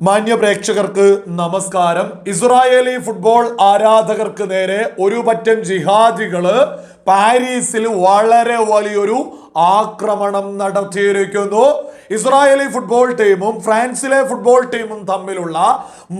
മാന്യ പ്രേക്ഷകർക്ക് നമസ്കാരം. ഇസ്രായേലി ഫുട്ബോൾ ആരാധകർക്ക് നേരെ ഒരു പറ്റം ജിഹാദികൾ പാരീസിൽ വളരെ വലിയൊരു ആക്രമണം നടത്തിയിരിക്കുന്നു. ഇസ്രായേലി ഫുട്ബോൾ ടീമും ഫ്രാൻസിലെ ഫുട്ബോൾ ടീമും തമ്മിലുള്ള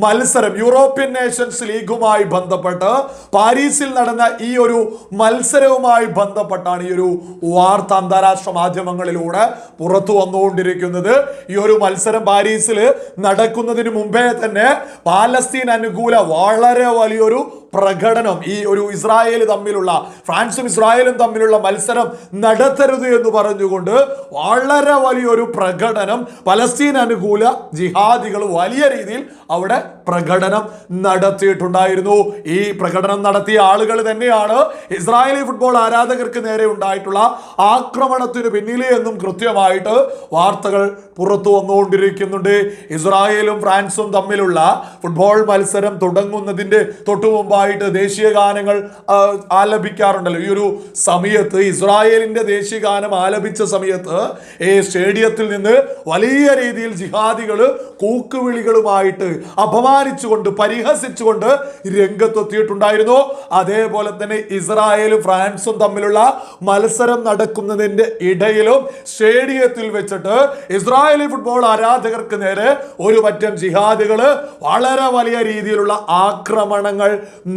മത്സരം യൂറോപ്യൻ നേഷൻസ് ലീഗുമായി ബന്ധപ്പെട്ട് പാരീസിൽ നടന്ന ഈ ഒരു മത്സരവുമായി ബന്ധപ്പെട്ടാണ് ഈ ഒരു വാർത്ത അന്താരാഷ്ട്ര മാധ്യമങ്ങളിലൂടെ പുറത്തു വന്നുകൊണ്ടിരിക്കുന്നത്. ഈ ഒരു മത്സരം പാരീസിൽ നടക്കുന്നതിന് മുമ്പേ തന്നെ പാലസ്തീൻ അനുകൂല വളരെ വലിയൊരു പ്രകടനം ഈ ഒരു ഇസ്രായേൽ തമ്മിലുള്ള ഫ്രാൻസും ഇസ്രായേലും തമ്മിലുള്ള മത്സരം നടത്തരുത് എന്ന് പറഞ്ഞുകൊണ്ട് വളരെ വലിയൊരു പ്രകടനം പലസ്തീൻ അനുകൂല ജിഹാദികൾ വലിയ രീതിയിൽ അവിടെ പ്രകടനം നടത്തിയിട്ടുണ്ടായിരുന്നു. ഈ പ്രകടനം നടത്തിയ ആളുകൾ തന്നെയാണ് ഇസ്രായേലി ഫുട്ബോൾ ആരാധകർക്ക് നേരെ ഉണ്ടായിട്ടുള്ള ആക്രമണത്തിന് പിന്നിലെ എന്നും കൃത്യമായിട്ട് വാർത്തകൾ പുറത്തു വന്നുകൊണ്ടിരിക്കുന്നുണ്ട്. ഇസ്രായേലും ഫ്രാൻസും തമ്മിലുള്ള ഫുട്ബോൾ മത്സരം തുടങ്ങുന്നതിന്റെ തൊട്ടു മുമ്പായിട്ട് ദേശീയ ഗാനങ്ങൾ ആലപിക്കാറുണ്ടല്ലോ. ഈ ഒരു സമയത്ത് ഇസ്രായേലിന്റെ ദേശീയ ഗാനം ആലപിച്ച സമയത്ത് ഈ സ്റ്റേഡിയത്തിൽ നിന്ന് വലിയ രീതിയിൽ ജിഹാദികൾ കൂക്കുവിളികളുമായിട്ട് അപമാനിച്ചുകൊണ്ട് പരിഹസിച്ചുകൊണ്ട് രംഗത്തെത്തിയിട്ടുണ്ടായിരുന്നു. അതേപോലെ തന്നെ ഇസ്രായേലും ഫ്രാൻസും തമ്മിലുള്ള മത്സരം നടക്കുന്നതിന്റെ ഇടയിലും സ്റ്റേഡിയത്തിൽ വെച്ചിട്ട് ഇസ്രായേലി ഫുട്ബോൾ ആരാധകർക്ക് നേരെ ഒരു പറ്റം ജിഹാദികൾ വളരെ വലിയ രീതിയിലുള്ള ആക്രമണങ്ങൾ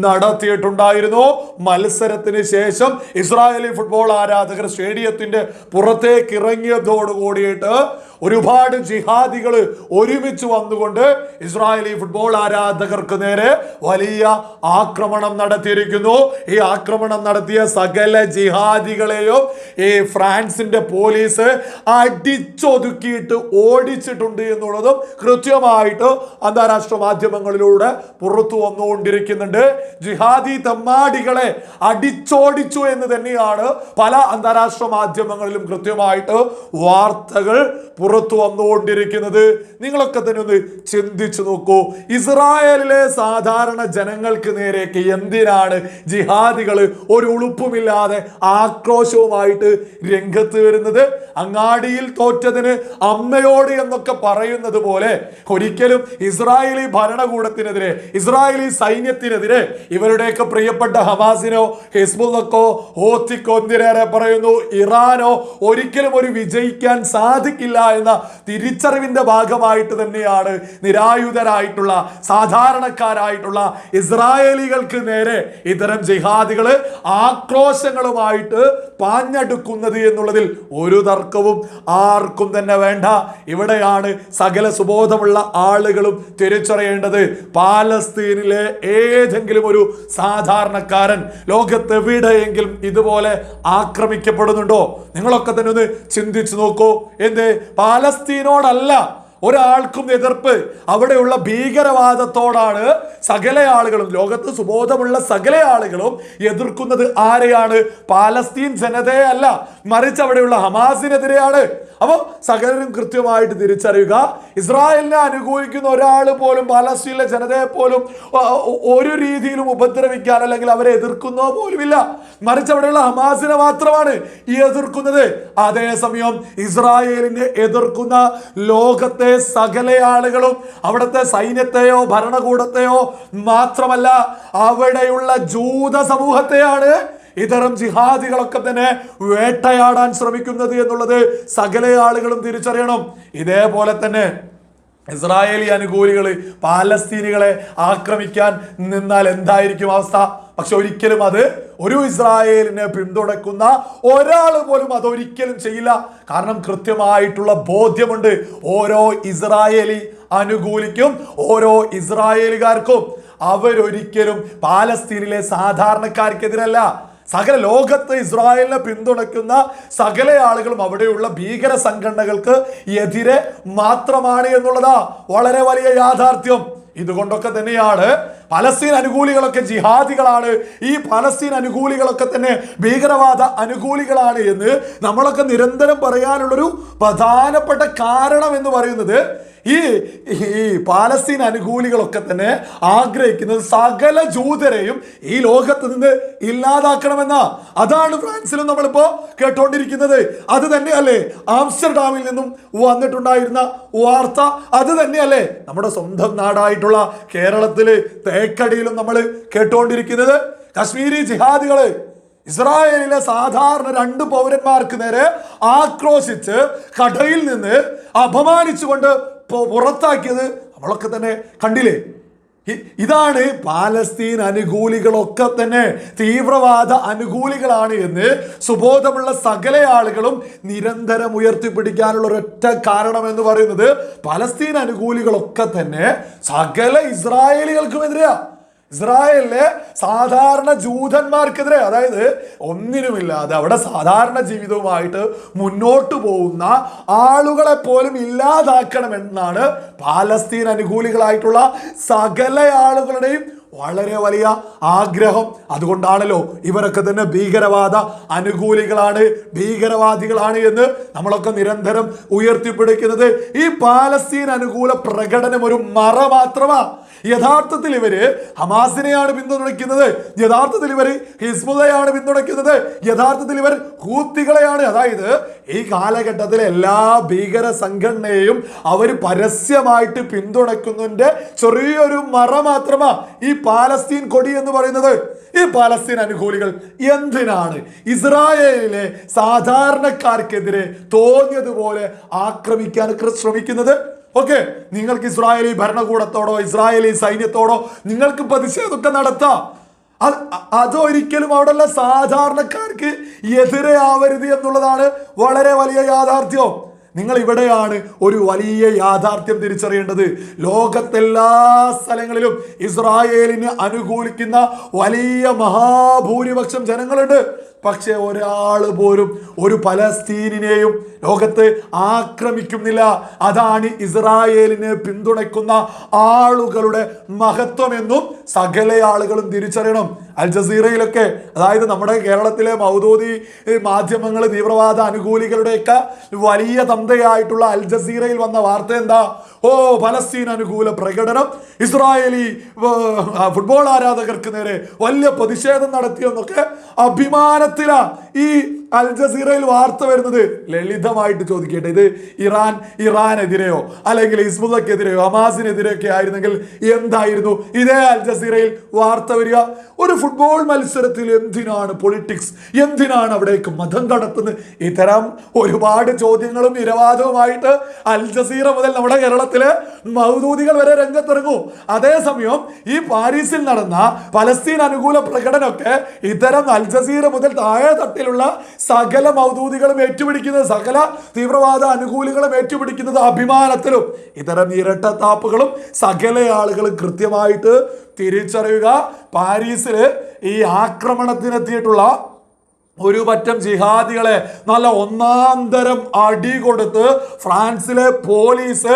നടത്തിയിട്ടുണ്ടായിരുന്നു. മത്സരത്തിന് ശേഷം ഇസ്രായേലി ഫുട്ബോൾ ആരാധകർ സ്റ്റേഡിയത്തിന്റെ പുറത്തേക്ക് ഇറങ്ങിയതോട് കൂടിയിട്ട് ഒരുപാട് ജിഹാദികൾ ഒരുമിച്ച് വന്നുകൊണ്ട് ഇസ്രായേലി ഫുട്ബോൾ ആരാധകർക്ക് നേരെ വലിയ ആക്രമണം നടത്തിയിരിക്കുന്നു. ഈ ആക്രമണം നടത്തിയ സകല ജിഹാദികളെയും ഈ ഫ്രാൻസിന്റെ പോലീസ് അടിച്ചൊതുക്കിയിട്ട് ഓടിച്ചിട്ടുണ്ട് എന്നുള്ളതും കൃത്യമായിട്ട് അന്താരാഷ്ട്ര മാധ്യമങ്ങളിലൂടെ പുറത്തു വന്നുകൊണ്ടിരിക്കുന്നുണ്ട്. ജിഹാദി തെമ്മാടികളെ അടിച്ചോടിച്ചു എന്ന് തന്നെയാണ് പല അന്താരാഷ്ട്ര മാധ്യമങ്ങളിലും കൃത്യമായിട്ട് വാർത്തകൾ പുറത്തു വന്നുകൊണ്ടിരിക്കുന്നത്. നിങ്ങളൊക്കെ തന്നെ ഒന്ന് ചിന്തിച്ചു നോക്കൂ. ഇസ്രായേലിലെ സാധാരണ ജനങ്ങൾക്ക് നേരെയൊക്കെ എന്തിനാണ് ജിഹാദികൾ ഒരു ഉളുപ്പുമില്ലാതെ ആക്രോശവുമായിട്ട് രംഗത്ത് വരുന്നത്? അങ്ങാടിയിൽ തോറ്റതിന് അമ്മയോട് എന്നൊക്കെ പറയുന്നത് പോലെ ഒരിക്കലും ഇസ്രായേലി ഭരണകൂടത്തിനെതിരെ ഇസ്രായേലി സൈന്യത്തിനെതിരെ ഇവരുടെയൊക്കെ പ്രിയപ്പെട്ട ഹമാസിനോ ഹിസ്ബുള്ളക്കോ ഹോത്തിക്കോ എന്തിനേറെ പറയുന്നു? ഇറാനോ ഒരിക്കലും ഒരു വിജയിക്കാൻ സാധിക്കില്ല എന്ന തിരിച്ചറിവിന്റെ ഭാഗമായിട്ട് തന്നെയാണ് നിരായുധരായിട്ടുള്ള സാധാരണക്കാരായിട്ടുള്ള ഇസ്രായേലികൾക്ക് നേരെ ഇത്തരം ജിഹാദികൾ ആക്രോശങ്ങളുമായിട്ട് പാഞ്ഞടുക്കുന്നത് എന്നുള്ളതിൽ ഒരു തർക്കവും ആർക്കും തന്നെ വേണ്ട. ഇവിടെയാണ് സകല സുബോധമുള്ള ആളുകളും തിരിച്ചറിയേണ്ടത്. പാലസ്തീനിലെ ഏതെങ്കിലും ഒരു സാധാരണക്കാരൻ ലോകത്തെവിടെയെങ്കിലും ഇതുപോലെ ആക്രമിക്കപ്പെടുന്നുണ്ടോ? നിങ്ങളൊക്കെ തന്നെ ഒന്ന് ചിന്തിച്ചു നോക്കൂ. എന്ത്? പാലസ്തീനോടല്ല. ഒരാൾക്കും എതിർപ്പ്. അവിടെയുള്ള ഭീകരവാദത്തോടാണ് സകല ആളുകളും ലോകത്ത് സുബോധമുള്ള സകല ആളുകളും എതിർക്കുന്നത് ആരെയാണ്? പാലസ്തീൻ ജനതയെ അല്ല മറിച്ച് അവിടെയുള്ള ഹമാസിനെതിരെയാണ്. അപ്പോൾ സകലരും കൃത്യമായിട്ട് തിരിച്ചറിയുക. ഇസ്രായേലിനെ അനുകൂലിക്കുന്ന ഒരാൾ പോലും പാലസ്തീനിലെ ജനതയെ പോലും ഒരു രീതിയിലും ഉപദ്രവിക്കാൻ അല്ലെങ്കിൽ അവരെ എതിർക്കുന്നോ പോലുമില്ല. മറിച്ച് അവിടെയുള്ള ഹമാസിനെ മാത്രമാണ് ഈ എതിർക്കുന്നത്. അതേസമയം ഇസ്രായേലിനെ എതിർക്കുന്ന ലോകത്തെ സകല ആളുകളും അവിടുത്തെ സൈന്യത്തെയോ ഭരണകൂടത്തെയോ മാത്രമല്ല അവിടെയുള്ള ജൂത സമൂഹത്തെയാണ് ഇത്തരം ജിഹാദികളൊക്കെ തന്നെ വേട്ടയാടാൻ ശ്രമിക്കുന്നത് എന്നുള്ളത് സകല ആളുകളും തിരിച്ചറിയണം. ഇതേപോലെ തന്നെ ഇസ്രായേലി അനുകൂലികൾ പാലസ്തീനികളെ ആക്രമിക്കാൻ നിന്നാൽ എന്തായിരിക്കും അവസ്ഥ? പക്ഷെ ഒരിക്കലും അത് ഒരു ഇസ്രായേലിനെ പിന്തുണക്കുന്ന ഒരാൾ പോലും അതൊരിക്കലും ചെയ്യില്ല. കാരണം കൃത്യമായിട്ടുള്ള ബോധ്യമുണ്ട്. ഓരോ ഇസ്രായേലി അനുകൂലിക്കും ഓരോ ഇസ്രായേലുകാർക്കും അവരൊരിക്കലും പാലസ്തീനിലെ സാധാരണക്കാർക്കെതിരല്ല. സകല ലോകത്ത് ഇസ്രായേലിനെ പിന്തുണയ്ക്കുന്ന സകല ആളുകളും അവിടെയുള്ള ഭീകര സംഘടനകൾക്ക് എതിരെ മാത്രമാണ് എന്നുള്ളതാ വളരെ വലിയ യാഥാർത്ഥ്യം. ഇതുകൊണ്ടൊക്കെ തന്നെയാണ് പലസ്തീൻ അനുകൂലികളൊക്കെ ജിഹാദികളാണ്. ഈ പലസ്തീൻ അനുകൂലികളൊക്കെ തന്നെ ഭീകരവാദ അനുകൂലികളാണ് എന്ന് നമ്മളൊക്കെ നിരന്തരം പറയാനുള്ളൊരു പ്രധാനപ്പെട്ട കാരണം എന്ന് പറയുന്നത് ഈ ഈ പാലസ്തീൻ അനുകൂലികളൊക്കെ തന്നെ ആഗ്രഹിക്കുന്നത് സകല ജൂതരെയും ഈ ലോകത്ത് നിന്ന് ഇല്ലാതാക്കണമെന്ന. അതാണ് ഫ്രാൻസിലും നമ്മളിപ്പോ കേട്ടോണ്ടിരിക്കുന്നത്. അത് തന്നെയല്ലേ ആംസ്റ്റർഡാമിൽ നിന്നും വന്നിട്ടുണ്ടായിരുന്ന വാർത്ത? അത് തന്നെയല്ലേ നമ്മുടെ സ്വന്തം നാടായിട്ടുള്ള കേരളത്തിൽ തേക്കടിയിലും നമ്മൾ കേട്ടുകൊണ്ടിരിക്കുന്നത് കശ്മീരി ജിഹാദികൾ ഇസ്രായേലിലെ സാധാരണ രണ്ട് പൗരന്മാർക്ക് നേരെ ആക്രോശിച്ച് കടയിൽ നിന്ന് അപമാനിച്ചുകൊണ്ട് പുറത്താക്കിയത് നമ്മളൊക്കെ തന്നെ കണ്ടില്ലേ? ഇതാണ് പാലസ്തീൻ അനുകൂലികളൊക്കെ തന്നെ തീവ്രവാദ അനുകൂലികളാണ് എന്ന് സുബോധമുള്ള സകല ആളുകളും നിരന്തരം ഉയർത്തിപ്പിടിക്കാനുള്ള ഒരൊറ്റ കാരണം എന്ന് പറയുന്നത് പലസ്തീൻ അനുകൂലികളൊക്കെ തന്നെ സകല ഇസ്രായേലികൾക്കുമെതിരെയാ ഇസ്രായേലിലെ സാധാരണ ജൂതന്മാർക്കെതിരെ അതായത് ഒന്നിനുമില്ലാതെ അവിടെ സാധാരണ ജീവിതവുമായിട്ട് മുന്നോട്ട് പോകുന്ന ആളുകളെ പോലും ഇല്ലാതാക്കണമെന്നാണ് പാലസ്തീൻ അനുകൂലികളായിട്ടുള്ള സകല ആളുകളുടെയും വളരെ വലിയ ആഗ്രഹം. അതുകൊണ്ടാണല്ലോ ഇവരൊക്കെ തന്നെ ഭീകരവാദ അനുകൂലികളാണ് ഭീകരവാദികളാണ് എന്ന് നമ്മളൊക്കെ നിരന്തരം ഉയർത്തിപ്പിടിക്കുന്നത്. ഈ പാലസ്തീൻ അനുകൂല പ്രകടനം ഒരു മറ മാത്രമാ. യഥാർത്ഥത്തിൽ ഇവർ ഹമാസിനെയാണ് പിന്തുണയ്ക്കുന്നത്. യഥാർത്ഥത്തിൽ ഇവർ ഹിസ്ബുദയാണ് പിന്തുണയ്ക്കുന്നത്. യഥാർത്ഥത്തിൽ ഇവർ ഹൂത്തികളെയാണ്. അതായത് ഈ കാലഘട്ടത്തിലെ എല്ലാ ഭീകര സംഘടനയെയും അവർ പരസ്യമായിട്ട് പിന്തുണയ്ക്കുന്നതിന്റെ ചെറിയൊരു മറ മാത്രമാ. ഈ പാലസ്തീൻ കൊടി എന്ന് പറയുന്നത് ഈ പാലസ്തീൻ അനുകൂലികൾ എന്തിനാണ്? ഇസ്രായേലിലെ സാധാരണക്കാർക്കെതിരെ തോന്നിയതുപോലെ ആക്രമിക്കാൻ ശ്രമിക്കുന്നത്? ഓക്കെ നിങ്ങൾക്ക് ഇസ്രായേലി ഭരണകൂടത്തോടോ ഇസ്രായേലി സൈന്യത്തോടോ നിങ്ങൾക്ക് പ്രതിഷേധമൊക്കെ നടത്താം. അത് അതൊരിക്കലും അവിടെയുള്ള സാധാരണക്കാർക്ക് എതിരെ ആവരുത് എന്നുള്ളതാണ് വളരെ വലിയ യാഥാർത്ഥ്യം. നിങ്ങൾ ഇവിടെയാണ് ഒരു വലിയ യാഥാർത്ഥ്യം തിരിച്ചറിയേണ്ടത്. ലോകത്തെല്ലാ സ്ഥലങ്ങളിലും ഇസ്രായേലിന് അനുകൂലിക്കുന്ന വലിയ മഹാഭൂരിപക്ഷം ജനങ്ങളുണ്ട്. പക്ഷേ ഒരാൾ പോലും ഒരു പലസ്തീനിനെയും ലോകത്ത് ആക്രമിക്കുന്നില്ല. അതാണ് ഇസ്രായേലിനെ പിന്തുണയ്ക്കുന്ന ആളുകളുടെ മഹത്വമെന്നും സകല ആളുകളും തിരിച്ചറിയണം. അൽ ജസീറയിലൊക്കെ അതായത് നമ്മുടെ കേരളത്തിലെ മൗദൂദി മാധ്യമങ്ങൾ തീവ്രവാദ അനുകൂലികളുടെയൊക്കെ വലിയ തന്തയായിട്ടുള്ള അൽ ജസീറയിൽ വന്ന വാർത്ത എന്താ? ഓ പലസ്തീൻ അനുകൂല പ്രകടനം. ഇസ്രായേലി ഫുട്ബോൾ ആരാധകർക്ക് നേരെ വലിയ പ്രതിഷേധം നടത്തിയെന്നൊക്കെ അഭിമാനത്തിലാ ഈ അൽ ജസീറയിൽ വാർത്ത വരുന്നത് ലളിതമായിട്ട് ചോദിക്കട്ടെ. ഇത് ഇറാൻ ഇറാനെതിരെയോ അല്ലെങ്കിൽ ഇസ്മുദക്കെതിരെയോ അമാസിനെതിരെയൊക്കെ ആയിരുന്നെങ്കിൽ എന്തായിരുന്നു? ഇതേ അൽ ജസീറയിൽ വാർത്ത വരിക. ഒരു ഫുട്ബോൾ മത്സരത്തിൽ എന്തിനാണ് പൊളിറ്റിക്സ് എന്തിനാണ് അവിടേക്ക് മതം കടത്തുന്നത്? ഇത്തരം ഒരുപാട് ചോദ്യങ്ങളും നിരവാദവുമായിട്ട് അൽ ജസീറ മുതൽ നമ്മുടെ കേരളത്തിലെ മൗദൂദികൾ വരെ രംഗത്തിറങ്ങും. അതേസമയം ഈ പാരീസിൽ നടന്ന പലസ്തീൻ അനുകൂല പ്രകടനമൊക്കെ ഇത്തരം അൽ ജസീറ മുതൽ താഴെ തട്ടിലുള്ള സകല മൗദൂദികളും ഏറ്റുപിടിക്കുന്നത് സകല തീവ്രവാദ അനുകൂലികളും ഏറ്റുപിടിക്കുന്നത് അഭിമാനത്തിലും ഇത്തരം ഇരട്ടത്താപ്പുകളും സകല ആളുകളും കൃത്യമായിട്ട് തിരിച്ചറിയുക. പാരീസിൽ ഈ ആക്രമണത്തിനെത്തിയിട്ടുള്ള ഒരു പറ്റം ജിഹാദികളെ നല്ല ഒന്നാം തരം അടി കൊടുത്ത് ഫ്രാൻസിലെ പോലീസ്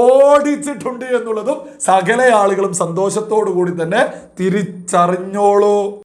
ഓടിച്ചിട്ടുണ്ട് എന്നുള്ളതും സകല ആളുകളും സന്തോഷത്തോടു കൂടി തന്നെ തിരിച്ചറിഞ്ഞോളൂ.